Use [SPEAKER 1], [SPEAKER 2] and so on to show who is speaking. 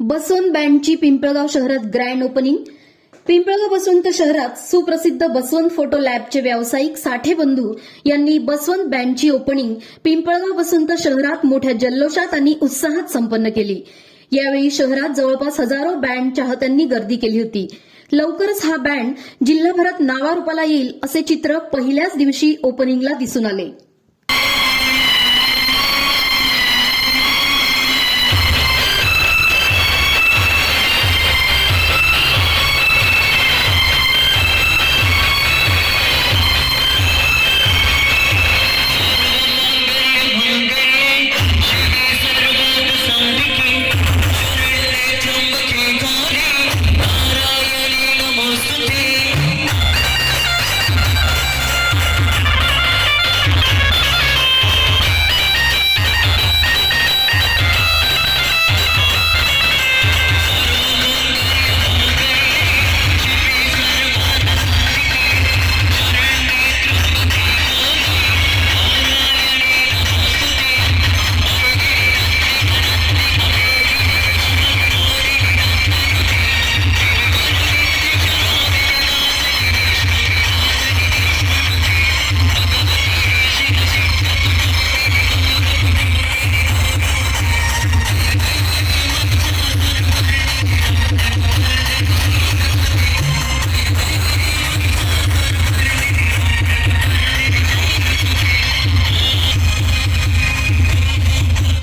[SPEAKER 1] बसवंत बँडची पिंपळगाव शहरात grand opening. Pimpalgaon Baswant शहरात सुप्रसिद्ध बसवंत फोटो लॅबचे व्यावसायिक साठे बंधू यांनी बसवंत बँडची ओपनिंग पिंपळगाव बसवंत शहरात मोठ्या जल्लोषात आणि उत्साहात संपन्न केली. यावेळी शहरात जवळपास हजारो बँड चाहत्यांनी गर्दी केली होती. लवकरच हा बँड जिल्हाभरात नावारूपाला येईल असे चित्र पहिल्याच दिवशी ओपनिंगला दिसून आले.